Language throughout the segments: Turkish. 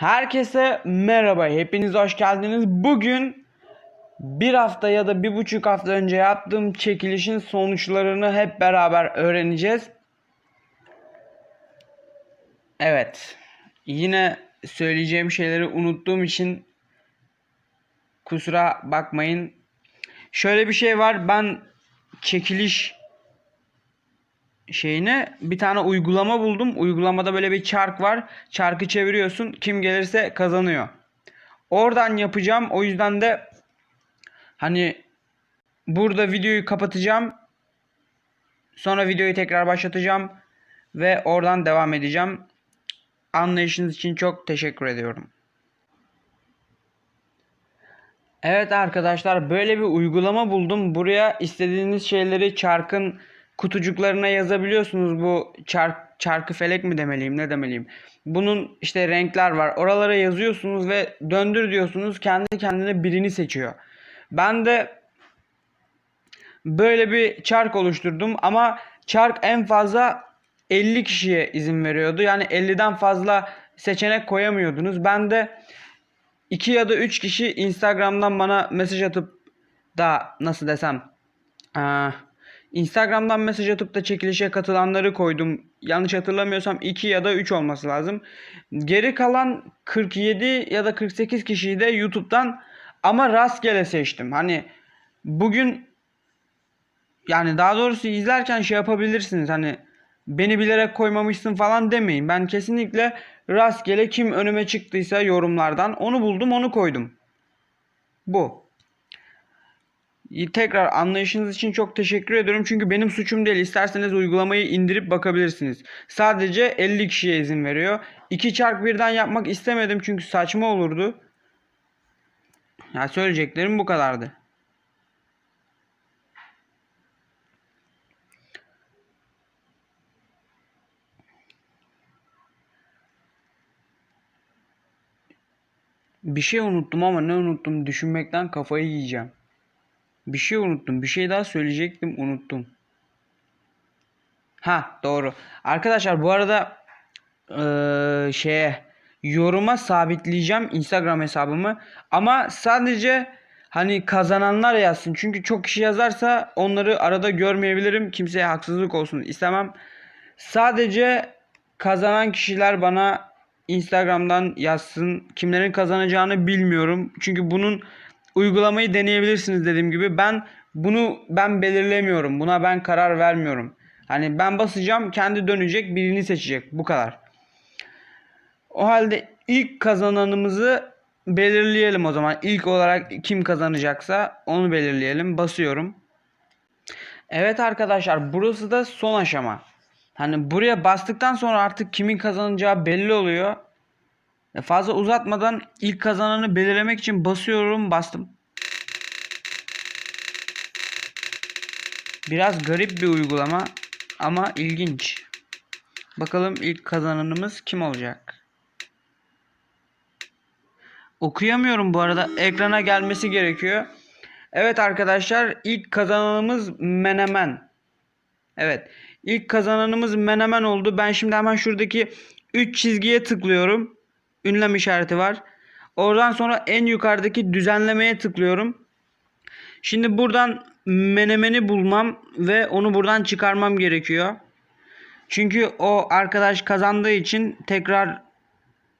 Herkese merhaba, hepiniz hoş geldiniz. Bugün bir hafta ya da bir buçuk hafta önce yaptığım çekilişin sonuçlarını hep beraber öğreneceğiz. Evet, yine söyleyeceğim şeyleri unuttuğum için kusura bakmayın. Şöyle bir şey var, ben çekiliş şeyine bir tane uygulama buldum. Uygulamada böyle bir çark var. Çarkı çeviriyorsun. Kim gelirse kazanıyor. Oradan yapacağım. O yüzden de hani burada videoyu kapatacağım. Sonra videoyu tekrar başlatacağım ve oradan devam edeceğim. Anlayışınız için çok teşekkür ediyorum. Evet arkadaşlar böyle bir uygulama buldum. Buraya istediğiniz şeyleri çarkın kutucuklarına yazabiliyorsunuz. Bu çark çarkı felek mi demeliyim ne demeliyim. Bunun işte renkler var. Oralara yazıyorsunuz ve döndür diyorsunuz. Kendi kendine birini seçiyor. Ben de böyle bir çark oluşturdum ama çark en fazla 50 kişiye izin veriyordu. Yani 50'den fazla seçenek koyamıyordunuz. Ben de 2 ya da 3 kişi Instagram'dan bana mesaj atıp da nasıl desem eee, Instagram'dan mesaj atıp da çekilişe katılanları koydum. Yanlış hatırlamıyorsam 2 ya da 3 olması lazım. Geri kalan 47 ya da 48 kişiyi de YouTube'dan ama rastgele seçtim. Hani bugün yani daha doğrusu izlerken şey yapabilirsiniz. Hani beni bilerek koymamışsın falan demeyin. Ben kesinlikle rastgele kim önüme çıktıysa yorumlardan onu buldum onu koydum. Bu. Tekrar anlayışınız için çok teşekkür ediyorum. Çünkü benim suçum değil. İsterseniz uygulamayı indirip bakabilirsiniz. Sadece 50 kişiye izin veriyor. 2 çark birden yapmak istemedim çünkü saçma olurdu. Ya söyleyeceklerim bu kadardı. Bir şey unuttum ama ne unuttum düşünmekten kafayı yiyeceğim. Bir şey unuttum. Bir şey daha söyleyecektim unuttum. Ha doğru. Arkadaşlar bu arada eee, şeye yoruma sabitleyeceğim Instagram hesabımı. Ama sadece hani kazananlar yazsın. Çünkü çok kişi yazarsa onları arada görmeyebilirim. Kimseye haksızlık olsun istemem. Sadece kazanan kişiler bana Instagram'dan yazsın. Kimlerin kazanacağını bilmiyorum. Çünkü bunun uygulamayı deneyebilirsiniz dediğim gibi. Ben bunu ben belirlemiyorum. Buna ben karar vermiyorum. Hani ben basacağım, kendi dönecek, birini seçecek. Bu kadar. O halde ilk kazananımızı belirleyelim o zaman. İlk olarak kim kazanacaksa onu belirleyelim. Basıyorum. Evet arkadaşlar burası da son aşama. Hani buraya bastıktan sonra artık kimin kazanacağı belli oluyor. Fazla uzatmadan ilk kazananı belirlemek için basıyorum. Bastım. Biraz garip bir uygulama ama ilginç. Bakalım ilk kazananımız kim olacak? Okuyamıyorum bu arada. Ekrana gelmesi gerekiyor. Evet arkadaşlar ilk kazananımız Menemen. Evet. İlk kazananımız Menemen oldu. Ben şimdi hemen şuradaki 3 çizgiye tıklıyorum. Ünlem işareti var. Oradan sonra en yukarıdaki düzenlemeye tıklıyorum. Şimdi buradan Menemen'i bulmam ve onu buradan çıkarmam gerekiyor. Çünkü o arkadaş kazandığı için tekrar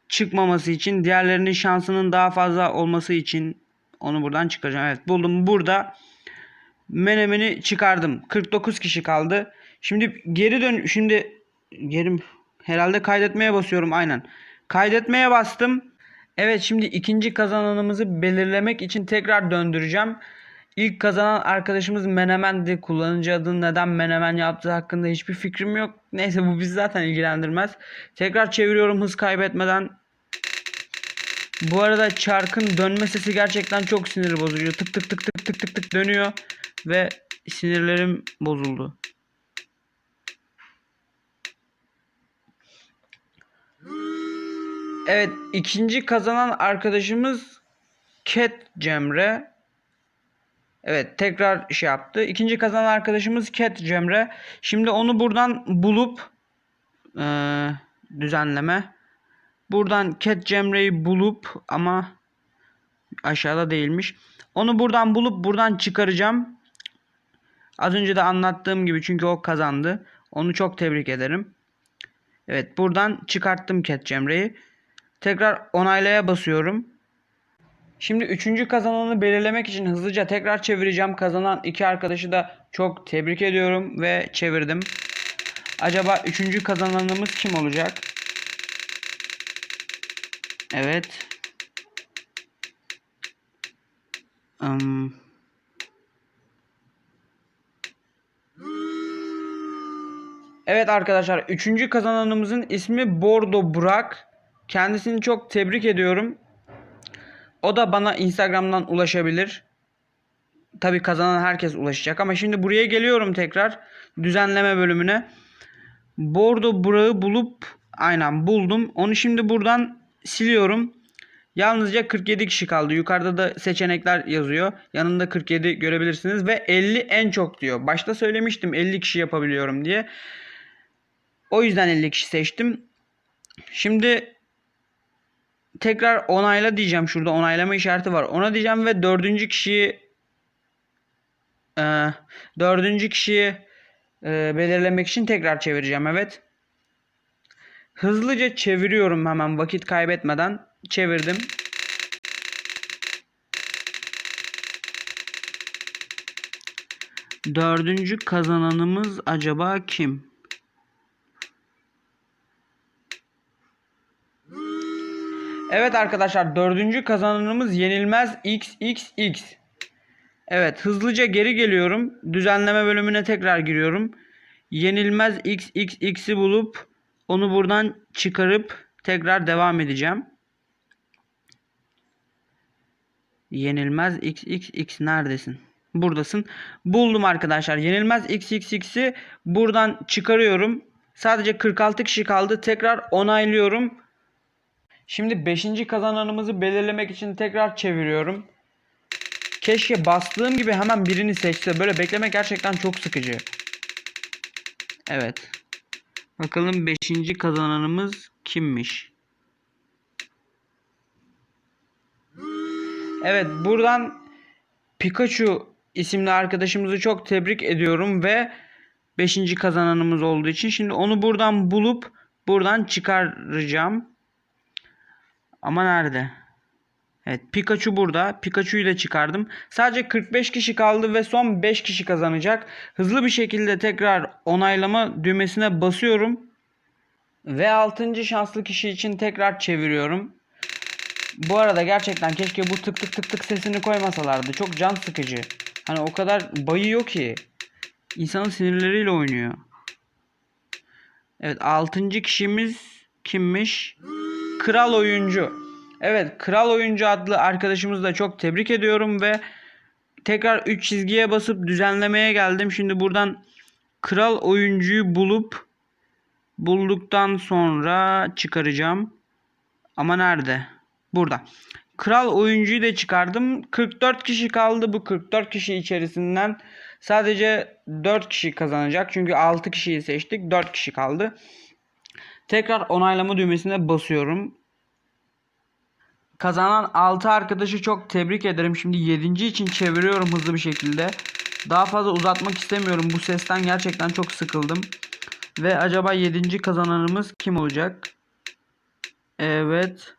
çıkmaması için diğerlerinin şansının daha fazla olması için onu buradan çıkaracağım. Evet buldum. Burada Menemen'i çıkardım. 49 kişi kaldı. Şimdi geri dön şimdi geri herhalde kaydetmeye basıyorum aynen. Kaydetmeye bastım. Evet şimdi ikinci kazananımızı belirlemek için tekrar döndüreceğim. İlk kazanan arkadaşımız Menemen'di. Kullanıcı adını neden Menemen yaptığı hakkında hiçbir fikrim yok. Neyse bu bizi zaten ilgilendirmez. Tekrar çeviriyorum hız kaybetmeden. Bu arada çarkın dönme sesi gerçekten çok sinir bozucu. Tık tık tık tık tık tık tık dönüyor ve sinirlerim bozuldu. Evet ikinci kazanan arkadaşımız Cat Cemre. Evet tekrar şey yaptı. İkinci kazanan arkadaşımız Cat Cemre. Şimdi onu buradan bulup eee, düzenleme Buradan Cat Cemre'yi bulup ama aşağıda değilmiş. Onu buradan bulup buradan çıkaracağım. Az önce de anlattığım gibi çünkü o kazandı. Onu çok tebrik ederim. Evet buradan çıkarttım Cat Cemre'yi. Tekrar onaylaya basıyorum. Şimdi üçüncü kazananı belirlemek için hızlıca tekrar çevireceğim. Kazanan iki arkadaşı da çok tebrik ediyorum ve çevirdim. Acaba üçüncü kazananımız kim olacak? Evet. Im, Evet arkadaşlar üçüncü kazananımızın ismi Bordo Burak. Kendisini çok tebrik ediyorum. O da bana Instagram'dan ulaşabilir. Tabi kazanan herkes ulaşacak ama şimdi buraya geliyorum tekrar düzenleme bölümüne. Bordo Burak'ı bulup aynen buldum. Onu şimdi buradan siliyorum. Yalnızca 47 kişi kaldı. Yukarıda da seçenekler yazıyor. Yanında 47 görebilirsiniz ve 50 en çok diyor. Başta söylemiştim 50 kişi yapabiliyorum diye. O yüzden 50 kişi seçtim. Şimdi tekrar onayla diyeceğim. Şurada onaylama işareti var. Ona diyeceğim ve dördüncü kişiyi e, dördüncü kişiyi e, belirlemek için tekrar çevireceğim. Evet. Hızlıca çeviriyorum hemen vakit kaybetmeden. Çevirdim. Dördüncü kazananımız acaba kim? Evet arkadaşlar dördüncü kazananımız yenilmez XXX. Evet hızlıca geri geliyorum. Düzenleme bölümüne tekrar giriyorum. Yenilmez XXX'i bulup onu buradan çıkarıp tekrar devam edeceğim. Yenilmez XXX neredesin? Buradasın. Buldum arkadaşlar. Yenilmez XXX'i buradan çıkarıyorum. Sadece 46 kişi kaldı. Tekrar onaylıyorum. Şimdi 5. kazananımızı belirlemek için tekrar çeviriyorum. Keşke bastığım gibi hemen birini seçse. Böyle beklemek gerçekten çok sıkıcı. Evet. Bakalım 5. kazananımız kimmiş? Evet buradan Pikachu isimli arkadaşımızı çok tebrik ediyorum ve 5. kazananımız olduğu için şimdi onu buradan bulup buradan çıkaracağım. Ama nerede? Evet Pikachu burada. Pikachu'yu da çıkardım. Sadece 45 kişi kaldı ve son 5 kişi kazanacak. Hızlı bir şekilde tekrar onaylama düğmesine basıyorum. Ve 6. şanslı kişi için tekrar çeviriyorum. Bu arada gerçekten keşke bu tık tık tık tık sesini koymasalardı. Çok can sıkıcı. Hani o kadar bayıyor ki. İnsanın sinirleriyle oynuyor. Evet 6. kişimiz kimmiş? Kral oyuncu. Evet Kral oyuncu adlı arkadaşımızı da çok tebrik ediyorum ve tekrar 3 çizgiye basıp düzenlemeye geldim. Şimdi buradan Kral oyuncuyu bulup bulduktan sonra çıkaracağım. Ama nerede? Burada. Kral oyuncuyu da çıkardım. 44 kişi kaldı. Bu 44 kişi içerisinden sadece 4 kişi kazanacak. Çünkü 6 kişiyi seçtik. 4 kişi kaldı. Tekrar onaylama düğmesine basıyorum. Kazanan 6 arkadaşı çok tebrik ederim. Şimdi 7. için çeviriyorum hızlı bir şekilde. Daha fazla uzatmak istemiyorum. Bu sesten gerçekten çok sıkıldım. Ve acaba 7. kazananımız kim olacak? Evet.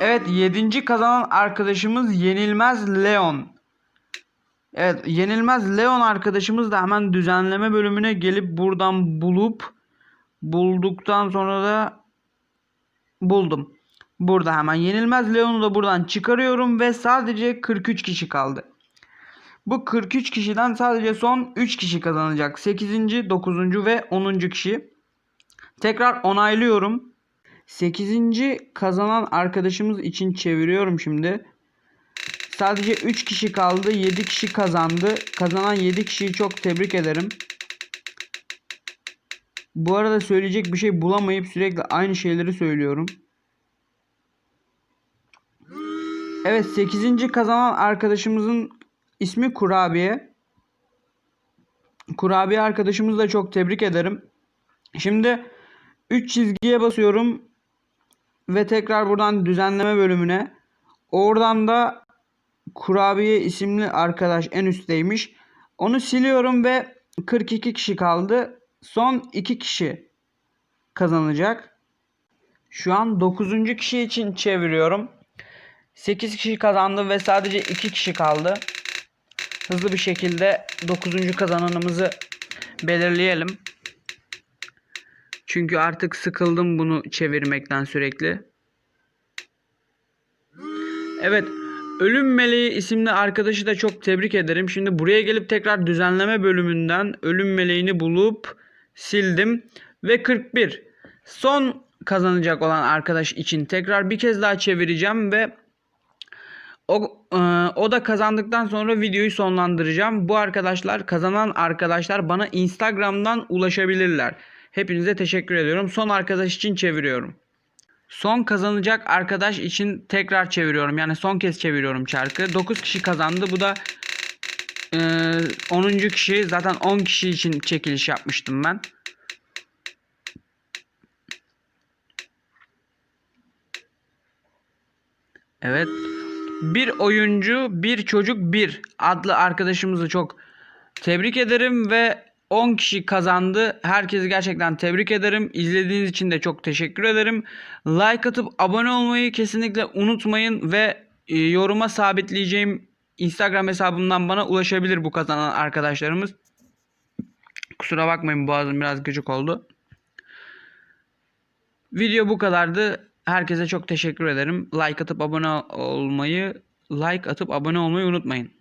Evet 7. kazanan arkadaşımız Yenilmez Leon. Evet Yenilmez Leon arkadaşımız da hemen düzenleme bölümüne gelip buradan bulup bulduktan sonra da buldum. Burada hemen Yenilmez Leon'u da buradan çıkarıyorum ve sadece 43 kişi kaldı. Bu 43 kişiden sadece son 3 kişi kazanacak. 8. 9. ve 10. kişi. Tekrar onaylıyorum. 8. kazanan arkadaşımız için çeviriyorum şimdi. Sadece 3 kişi kaldı. 7 kişi kazandı. Kazanan 7 kişiyi çok tebrik ederim. Bu arada söyleyecek bir şey bulamayıp sürekli aynı şeyleri söylüyorum. Evet 8. kazanan arkadaşımızın ismi Kurabiye. Kurabiye arkadaşımızı da çok tebrik ederim. Şimdi 3 çizgiye basıyorum ve tekrar buradan düzenleme bölümüne. Oradan da Kurabiye isimli arkadaş en üstteymiş. Onu siliyorum ve 42 kişi kaldı. Son 2 kişi kazanacak. Şu an 9. kişi için çeviriyorum. 8 kişi kazandı ve sadece 2 kişi kaldı. Hızlı bir şekilde 9. kazananımızı belirleyelim. Çünkü artık sıkıldım bunu çevirmekten sürekli. Evet. Ölüm Meleği isimli arkadaşı da çok tebrik ederim. Şimdi buraya gelip tekrar düzenleme bölümünden Ölüm Meleğini bulup sildim. Ve 41. Son kazanacak olan arkadaş için tekrar bir kez daha çevireceğim ve o, e, o da kazandıktan sonra videoyu sonlandıracağım. Bu arkadaşlar kazanan arkadaşlar bana Instagram'dan ulaşabilirler. Hepinize teşekkür ediyorum. Son arkadaş için çeviriyorum. Son kazanacak arkadaş için tekrar çeviriyorum. Yani son kez çeviriyorum çarkı. 9 kişi kazandı. Bu da e, 10. kişi. Zaten 10 kişi için çekiliş yapmıştım ben. Evet. Bir oyuncu, bir çocuk, bir adlı arkadaşımızı çok tebrik ederim ve 10 kişi kazandı. Herkesi gerçekten tebrik ederim. İzlediğiniz için de çok teşekkür ederim. Like atıp abone olmayı kesinlikle unutmayın ve e, yoruma sabitleyeceğim Instagram hesabımdan bana ulaşabilir bu kazanan arkadaşlarımız. Kusura bakmayın boğazım biraz gıcık oldu. Video bu kadardı. Herkese çok teşekkür ederim. Like atıp abone olmayı, like atıp abone olmayı unutmayın.